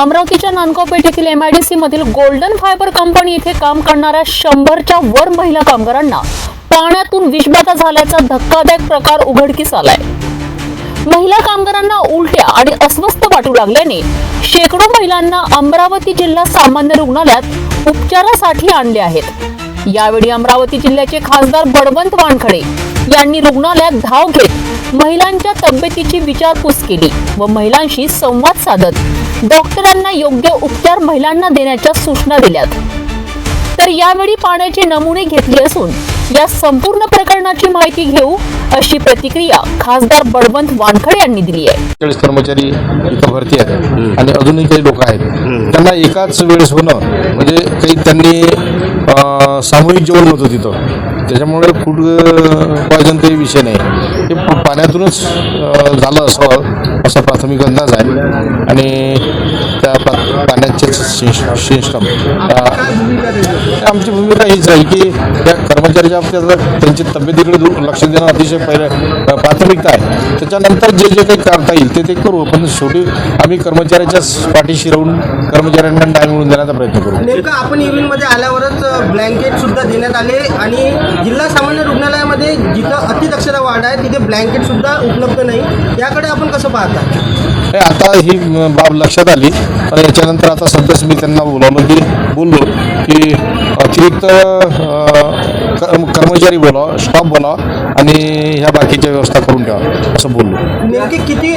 अमरावतीच्या नांदगाव पेठेतील एमआयडीसी मधील गोल्डन फायबर कंपनी येथे काम करणाऱ्या शंभरच्या वर महिला कामगारांना पाण्यातून विषबाधा झाल्याचा धक्कादायक प्रकार उघडकीस आलाय. महिला कामगारांना उलट्या आणि अस्वस्थ वाटू लागल्याने शेकडो महिलांना अमरावती जिल्हा सामान्य रुग्णालयात उपचारासाठी आणले आहेत. यावेळी अमरावती जिल्ह्याचे खासदार बळवंत वानखडे यांनी रुग्णालयात धाव घेत महिलांच्या तब्येतीची विचारपूस केली व महिलांशी संवाद साधत डॉक्टरांना योग्य उपचार महिलांना देण्याच्या सूचना दिल्यात. तर यावेळी पाण्याचे नमुने घेतले असून या संपूर्ण प्रकरणाची माहिती घेऊ अशी प्रतिक्रिया खासदार बळवंत वानखडे यांनी दिली आहे. चाळीस कर्मचारी इथं भरती आहेत आणि अजूनही काही लोक आहेत. त्यांना एकाच वेळेस होणं म्हणजे काही त्यांनी सामूहिक जेवण होतं तिथं. त्याच्यामुळे फूड पॉयझन काही विषय नाही. हे पाण्यातूनच झालं असावं असा प्राथमिक अंदाज आहे. आणि त्या पाण्याचे सिस्टम. आमची भूमिका हीच आहे की त्या कर्मचाऱ्याच्या त्यांची तब्येतीकडे लक्ष देणं अतिशय पहिले प्राथमिकता आहे. त्याच्यानंतर जे जे काही करता येईल ते ते करू. पण शेवटी आम्ही कर्मचाऱ्याच्याच पाठीशी राहून कर्मचाऱ्यांना न्याय मिळवून देण्याचा प्रयत्न करू. नेमकं आपण इव्हेंटमध्ये आल्यावरच ब्लँकेट सुद्धा देण्यात आले आणि जिल्हा सामान्य रुग्णालयामध्ये जिथं अतिदक्षता वार्ड आहे तिथे ब्लँकेट सुद्धा उपलब्ध नाही. याकडे आपण कसं पाहता? आता ही बाब लक्षात आली. आणि याच्यानंतर आता सध्याच मी त्यांना बोलावलं. की बोललो की अतिरिक्त कर्मचारी बोलावा स्टाफ बोलावा आणि ह्या बाकीच्या व्यवस्था करून ठेवा असं बोललो. नेमके किती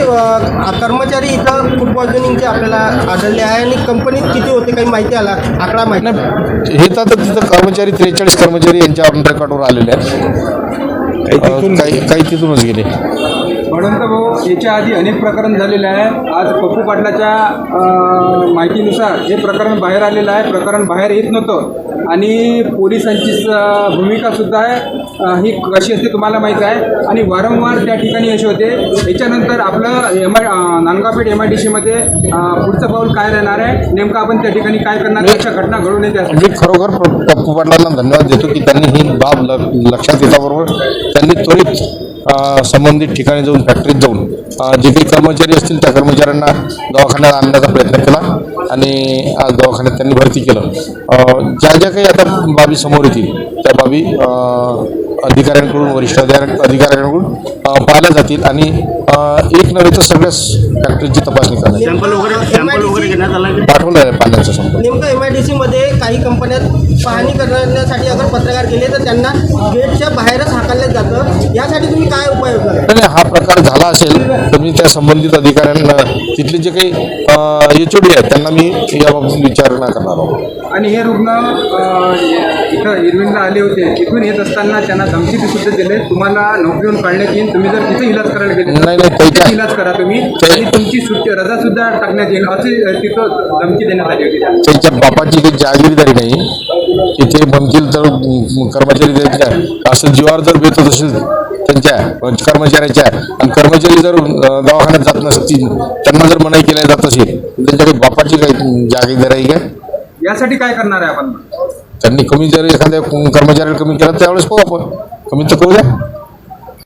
कर्मचारी इथं फूड पॉयझनिंगचे आपल्याला आढळले आहे आणि कंपनीत किती होते काही माहिती आला? आकडा माहिती नाही हे तर आता तिथं कर्मचारी त्रेचाळीस कर्मचारी यांच्या रेकॉर्डवर आलेले आहेत. काही काही तिथूनच गेले. बळवंत भाऊ याच्या आधी अनेक प्रकरण झालेले आहे. आज पप्पू पाटलाच्या माहितीनुसार हे प्रकरण बाहेर आलेलं आहे. प्रकरण बाहेर येत नव्हतं. आणि पोलिसांची भूमिकासुद्धा आहे. ही कशी असते तुम्हाला माहीत आहे. आणि वारंवार त्या ठिकाणी असे होते. याच्यानंतर आपलं M I Nandgaonpeth M I D सीमध्ये पुढचं पाऊल काय राहणार आहे? नेमकं आपण त्या ठिकाणी काय करणार अशा घटना घडून येते मी खरोखर पप्पू पाटलांना धन्यवाद देतो की त्यांनी ही बाब ल- लक्षात येताबरोबर त्यांनी त्वरित संबंधित ठिकाणी जाऊन फॅक्टरीत जाऊन जे काही कर्मचारी असतील त्या कर्मचाऱ्यांना दवाखान्यात आणण्याचा प्रयत्न केला आणि आज दवाखान्यात त्यांनी भरती केलं. ज्या ज्या काही आता बाबी समोर येतील त्या बाबी अधिकाऱ्यांकडून वरिष्ठ अधिकाऱ्यांकडून पाहिल्या जातील आणि एक नव्हे तर सगळ्याच फॅक्टरीची तपासणी करण्यात पाठवलं आहे पाण्याचा संपर्क नेमकं एम आय डी सीमध्ये काही कंपन्यात पाहणी करण्यासाठी अगर पत्रकार गेले तर त्यांना गेटच्या बाहेरच हाकललं जातं. यासाठी तुम्ही काय उपाययोजना करता? नाही हा प्रकार झाला असेल तर मी त्या संबंधित अधिकाऱ्यांना तिथले जे काही एच ओ डी आहेत त्यांना मी याबाबत विचारणा करणार आहोत. आणि हे रुग्ण अ, इथं इरविनला आले होते. तिथून येत असताना त्यांना धमकी सुद्धा दिले. तुम्हाला नोकरीवरून काढण्यात येईल तुम्ही जर तिथे इलाज करायला गेले नाही, नाही, तिथे इलाज करा तुम्ही. ते- आणि तुमची सुट्टी रजा सुद्धा टाकण्यात येईल. अशी अ, तिथं धमकी त्यांच्या बापाची काही जहागिरीदारी नाही. तिथे बनतील तर कर्मचारी त्यांच्या असं जीवावर जर होत असेल त्यांच्या कर्मचाऱ्याच्या आणि कर्मचारी जर दवाखान्यात जात नसतील त्यांना जर मनाई केल्या जात असेल तर त्यांच्या काही बापाची काही आहे काय यासाठी काय करणार आहे आपण? त्यांनी कमी जर एखाद्या कर्मचाऱ्याला कमी केला त्यावेळेस पाहू आपण. कमी तर करू द्या